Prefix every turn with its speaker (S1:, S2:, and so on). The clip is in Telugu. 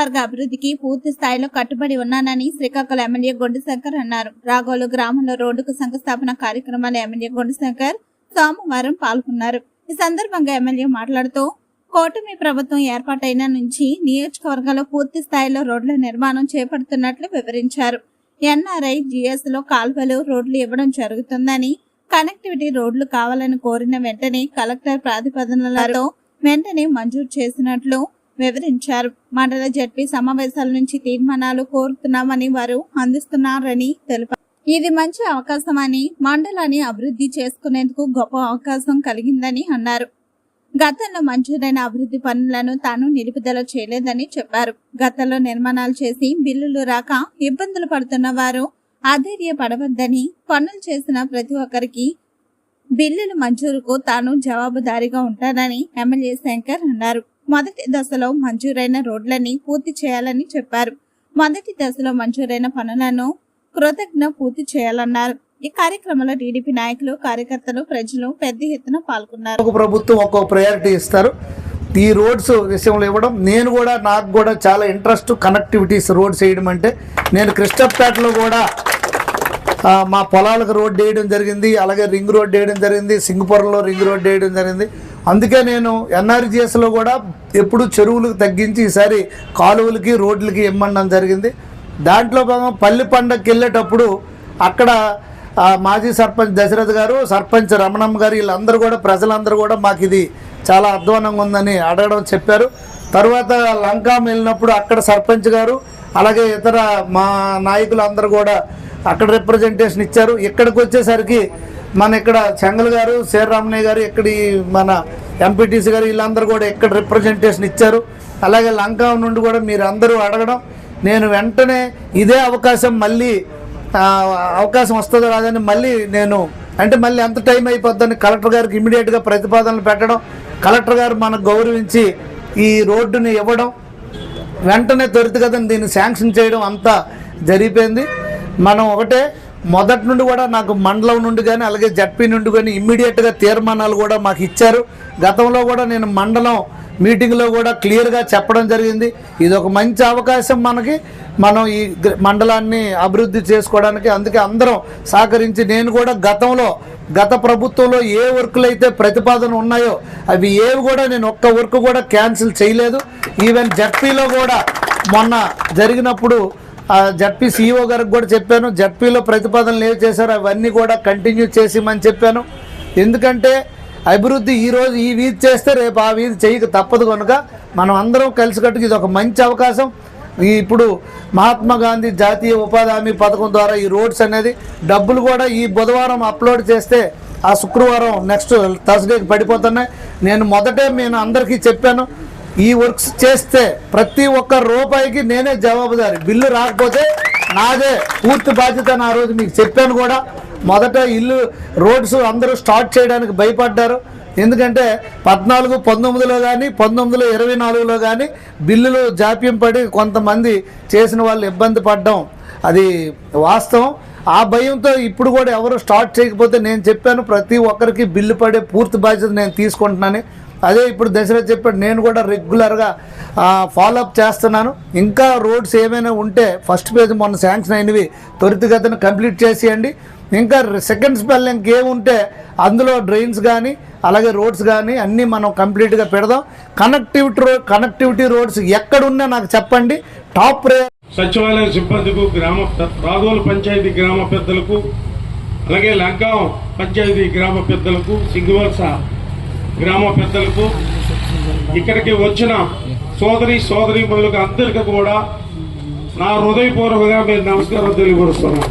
S1: నియోజకవర్గ అభివృద్ధికి పూర్తి స్థాయిలో కట్టుబడి ఉన్నానని శ్రీకాకుళం ఎమ్మెల్యే గుండశంకర్ అన్నారు. రాగోలు గ్రామంలో రోడ్డుకు శంకుస్థాపన కార్యక్రమాలు ఎమ్మెల్యే గొండుశంకర్ సోమవారం పాల్గొన్నారు. ఈ సందర్భంగా ఎమ్మెల్యే మాట్లాడుతూ కూటమి ప్రభుత్వం ఏర్పాటైన నుంచి నియోజకవర్గంలో పూర్తి స్థాయిలో రోడ్ల నిర్మాణం చేపడుతున్నట్లు వివరించారు. ఎన్ఆర్ఐ జిఎస్లో కాల్వలు రోడ్లు ఇవ్వడం జరుగుతుందని కనెక్టివిటీ రోడ్లు కావాలని కోరిన వెంటనే కలెక్టర్ ప్రాతిపదనలతో వెంటనే మంజూరు చేసినట్లు వివరించారు. మండల జడ్పీ సమావేశాల నుంచి తీర్మానాలు కోరుతున్నామని వారు అందిస్తున్నారని తెలిపారు. ఇది మంచి అవకాశమని మండలాన్ని అభివృద్ధి చేసుకునేందుకు గొప్ప అవకాశం కలిగిందని అన్నారు. గతంలో మంజూరైన అభివృద్ధి పనులను తాను నిలుపుదల చేయలేదని చెప్పారు. గతంలో నిర్మాణాలు చేసి బిల్లులు రాక ఇబ్బందులు పడుతున్న వారు అధైర్యపడవద్దని పనులు చేసిన ప్రతి ఒక్కరికి బిల్లుల మంజూరుకు తాను జవాబుదారీగా ఉంటానని ఎమ్మెల్యే శంకర్ అన్నారు. మొదటి దశలో మంజూరైన రోడ్లని పూర్తి చేయాలని చెప్పారు. మొదటి దశలో మంజూరైన పనులను కృతజ్ఞ పూర్తి చేయాలన్నారు. ఈ కార్యక్రమంలో టీడీపీ నాయకులు కార్యకర్తలు ప్రజలు పెద్ద ఎత్తున పాల్గొన్నారు.
S2: ఒక ప్రభుత్వం ఒక్కొక్క ప్రయారిటీ ఇస్తారు. ఈ రోడ్స్ విషయంలో ఇవ్వడం నేను కూడా నాకు కూడా చాలా ఇంట్రెస్ట్ కనెక్టివిటీస్ రోడ్స్ వేయడం అంటే నేను కృష్ణపేటలో కూడా మా పొలాలకు రోడ్ వేయడం జరిగింది అలాగే రింగ్ రోడ్ వేయడం జరిగింది సింగపురంలో రింగ్ రోడ్ వేయడం జరిగింది. అందుకే నేను ఎన్ఆర్జిఎస్లో కూడా ఎప్పుడు చెరువులకు తగ్గించి ఈసారి కాలువలకి రోడ్లకి ఇమ్మనడం జరిగింది. దాంట్లో భాగం పల్లి పండగకి వెళ్ళేటప్పుడు అక్కడ మాజీ సర్పంచ్ దశరథ్ గారు సర్పంచ్ రమణమ్మ గారు వీళ్ళందరూ కూడా ప్రజలందరూ కూడా మాకు ఇది చాలా అధ్వానంగా ఉందని అడగడం చెప్పారు. తర్వాత లంకా వెళ్ళినప్పుడు అక్కడ సర్పంచ్ గారు అలాగే ఇతర మా నాయకులు అందరూ కూడా అక్కడ రిప్రజెంటేషన్ ఇచ్చారు. ఇక్కడికి వచ్చేసరికి మన ఇక్కడ చెంగల్ గారు శ్రీరామయ్య గారు ఇక్కడ ఈ మన ఎంపీటీసీ గారు వీళ్ళందరూ కూడా ఇక్కడ రిప్రజెంటేషన్ ఇచ్చారు. అలాగే లంకా నుండి కూడా మీరు అందరూ అడగడం. నేను వెంటనే ఇదే అవకాశం మళ్ళీ అవకాశం వస్తుందో రాదని మళ్ళీ నేను అంటే మళ్ళీ ఎంత టైం అయిపోద్దని కలెక్టర్ గారికి ఇమీడియట్గా ప్రతిపాదనలు పెట్టడం కలెక్టర్ గారు మనకు గౌరవించి ఈ రోడ్డుని ఇవ్వడం వెంటనే త్వరితగతిని దీన్ని శాంక్షన్ చేయడం అంతా జరిగిపోయింది. మనం ఒకటే మొదటి నుండి కూడా నాకు మండలం నుండి కానీ అలాగే జడ్పీ నుండి కానీ ఇమ్మీడియట్గా తీర్మానాలు కూడా మాకు ఇచ్చారు. గతంలో కూడా నేను మండలం మీటింగ్లో కూడా క్లియర్గా చెప్పడం జరిగింది. ఇది ఒక మంచి అవకాశం మనకి. మనం ఈ మండలాన్ని అభివృద్ధి చేసుకోవడానికి అందుకే అందరం సహకరించి నేను కూడా గతంలో గత ప్రభుత్వంలో ఏ వర్కులు అయితే ప్రతిపాదన ఉన్నాయో అవి ఏవి కూడా నేను ఒక్క వర్క్ కూడా క్యాన్సిల్ చేయలేదు. ఈవెన్ జడ్పీలో కూడా మొన్న జరిగినప్పుడు జడ్పీ సీఈఓ గారికి కూడా చెప్పాను. జడ్పీలో ప్రతిపాదనలు ఏవి చేశారో అవన్నీ కూడా కంటిన్యూ చేసిమని చెప్పాను. ఎందుకంటే అభివృద్ధి ఈ రోజు ఈ వీధి చేస్తే రేపు ఆ వీధి చేయక తప్పదు కనుక మనం అందరం కలిసికట్టుకు ఇది ఒక మంచి అవకాశం. ఈ ఇప్పుడు మహాత్మా గాంధీ జాతీయ ఉపాధి హామీ పథకం ద్వారా ఈ రోడ్స్ అనేది డబ్బులు కూడా ఈ బుధవారం అప్లోడ్ చేస్తే ఆ శుక్రవారం నెక్స్ట్ థర్స్డేకి పడిపోతున్నాయి. నేను మొదటే నేను అందరికీ చెప్పాను. ఈ వర్క్స్ చేస్తే ప్రతి ఒక్క రూపాయికి నేనే జవాబుదారి. బిల్లు రాకపోతే నాదే పూర్తి బాధ్యత నా రోజు మీకు చెప్పాను కూడా. మొదట ఇల్లు రోడ్స్ అందరూ స్టార్ట్ చేయడానికి భయపడ్డారు. ఎందుకంటే పద్నాలుగు పంతొమ్మిదిలో కానీ పంతొమ్మిదిలో ఇరవై నాలుగులో కానీ బిల్లులు జాప్యం పడి కొంతమంది చేసిన వాళ్ళు ఇబ్బంది పడ్డం అది వాస్తవం. ఆ భయంతో ఇప్పుడు కూడా ఎవరు స్టార్ట్ చేయకపోతే నేను చెప్పాను ప్రతి ఒక్కరికి బిల్లు పడే పూర్తి బాధ్యత నేను తీసుకుంటున్నాను. అదే ఇప్పుడు దశరథ్ చెప్పాడు నేను కూడా రెగ్యులర్గా ఫాలోఅప్ చేస్తున్నాను. ఇంకా రోడ్స్ ఏమైనా ఉంటే ఫస్ట్ పేజ్ మొన్న శాంక్షన్ అయినవి త్వరితగతిన కంప్లీట్ చేసేయండి. ఇంకా సెకండ్ స్పెల్ ఇంకేముంటే అందులో డ్రైన్స్ కానీ అలాగే రోడ్స్ కానీ అన్నీ మనం కంప్లీట్గా పెడదాం. కనెక్టివిటీ రో కనెక్టివిటీ రోడ్స్ ఎక్కడున్నా నాకు చెప్పండి. టాప్ రే
S3: సచివాలయ సిబ్బందికు గ్రామ పె- రాగోలు పంచాయతీ గ్రామ పెద్దలకు అలాగే లంకాం పంచాయతీ గ్రామ పెద్దలకు సింగువలస గ్రామ పెద్దలకు ఇక్కడికి వచ్చిన సోదరి సోదరి అందరికీ కూడా నా హృదయపూర్వకంగా మీరు నమస్కారం తెలియపరుస్తున్నాను.